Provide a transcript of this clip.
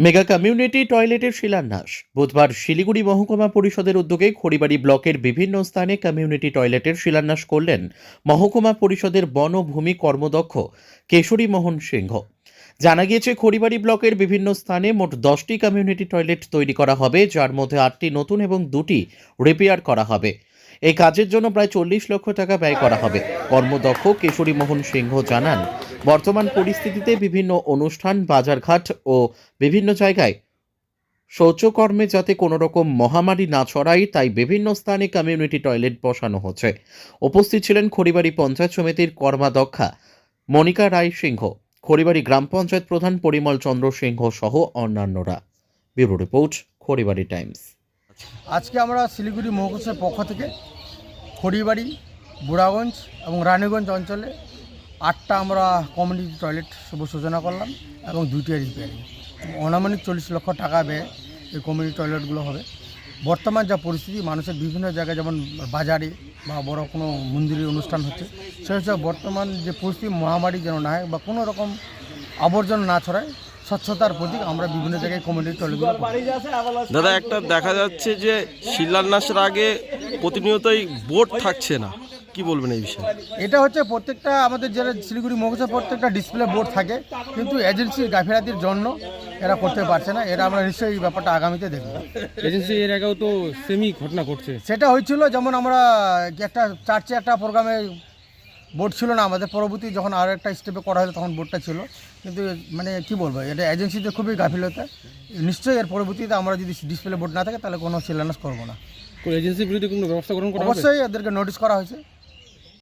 Mega community টয়লেটের শিলান্যাস। বুধবার শিলিগুড়ি মহকুমা পরিষদের উদ্যোগে খড়িবাড়ি ব্লকের বিভিন্ন স্থানে কমিউনিটি টয়লেটের শিলান্যাস করলেন মহকুমা পরিষদের বনভূমি কর্মদক্ষ কেশরী মোহন সিংহ। জানা গিয়েছে, খড়িবাড়ি ব্লকের বিভিন্ন স্থানে মোট দশটি কমিউনিটি টয়লেট তৈরি করা হবে, যার মধ্যে আটটি নতুন এবং দুটি রিপেয়ার করা হবে। এই কাজের জন্য প্রায় চল্লিশ লক্ষ টাকা ব্যয় করা হবে। কর্মদক্ষ কেশরী মোহন সিংহ জানান বর্তমান পরিস্থিতিতে বিভিন্ন অনুষ্ঠান, বাজারঘাট ও বিভিন্ন জায়গায় শৌচকর্মে যাতে কোনো রকম মহামারী না ছড়ায়, তাই বিভিন্ন স্থানে কমিউনিটি টয়লেট বসানো হচ্ছে। উপস্থিত ছিলেন খড়িবাড়ি পঞ্চায়েত সমিতির কর্মাধ্যক্ষা মনিকা রায় সিংহ। খড়িবাড়ি গ্রাম পঞ্চায়েত প্রধান পরিমল চন্দ্র সিংহ সহ অন্যান্যরা। Bureau report, Kharibari times. আজকে আমরা শিলিগুড়ি মহকুশের পক্ষ থেকে খড়িবাড়ি, বুড়াগঞ্জ এবং রানীগঞ্জ অঞ্চলে আটটা আমরা কমিউনিটি টয়লেট শুভ সূচনা করলাম এবং দুইটা রিপেয়ারিং অনামানিক চল্লিশ লক্ষ টাকা ব্যয় এই কমিউনিটি টয়লেটগুলো হবে। বর্তমান যা পরিস্থিতি, মানুষের বিভিন্ন জায়গায় যেমন বাজারে বা বড় কোনো মন্দিরের অনুষ্ঠান হচ্ছে, সেই হিসাবে বর্তমান যে পরিস্থিতি, মহামারী যেন না হয় বা কোনো রকম আবর্জনা না ছড়ায়, স্বচ্ছতার প্রতীক আমরা বিভিন্ন জায়গায় কমিউনিটি টয়লেটগুলো দাদা, একটা দেখা যাচ্ছে যে শিলান্যাসের আগে প্রতিনিয়তই বোর্ড থাকছে না। কি বলবেন এই বিষয়ে? এটা হচ্ছে প্রত্যেকটা আমাদের যারা শিলিগুড়ি মহকুমা প্রত্যেকটা ডিসপ্লে বোর্ড থাকে কিন্তু এজেন্সির গাফিলাতির জন্য এরা করতে পারছে না। এরা আমরা নিশ্চয়ই এই ব্যাপারটা আগামীতে দেখব। এজেন্সি এর আগেও তো সেমি ঘটনা ঘটছে। সেটা হয়েছিল যেমন আমরা একটা চার্চে একটা প্রোগ্রামে বোর্ড ছিল না আমাদের পরবর্তী যখন আর একটা স্টেপে করা হলো তখন বোর্ডটা ছিল। কিন্তু মানে কি বলব এটা এজেন্সিতে খুবই গাফিলতা। নিশ্চয়ই এর পরবর্তীতে আমরা যদি ডিসপ্লে বোর্ড না থাকে তাহলে কোনো শিলান্যাস করব না। এজেন্সির বিরুদ্ধে কোনো ব্যবস্থা গ্রহণ করা অবশ্যই এদেরকে নোটিশ করা হয়েছে।